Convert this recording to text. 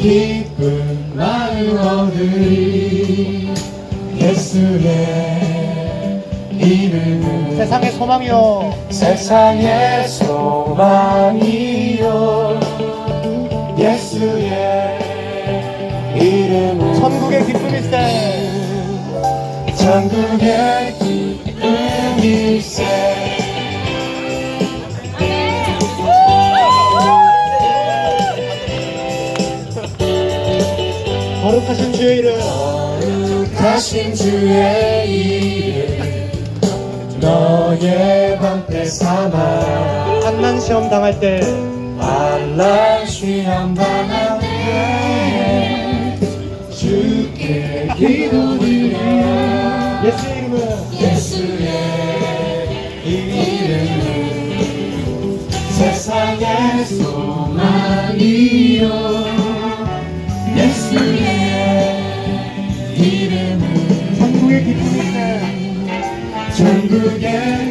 기쁜 마음 얻으리 예수의 이름은 세상의 소망이요. 세상의 소망이요. 예수의 이름은 천국의 기쁨일세 천국의 기쁨일세 거룩하신 주의 이름. 거룩하신 주의 이름. 너의 방패 삼아. 한난 시험 당할 때. 환란 시험 당할 때. 주께 기도드려. 예수의 이름은 예수의 이름은 세상의 소망이요 이름은 천국의 기쁨일세 천국의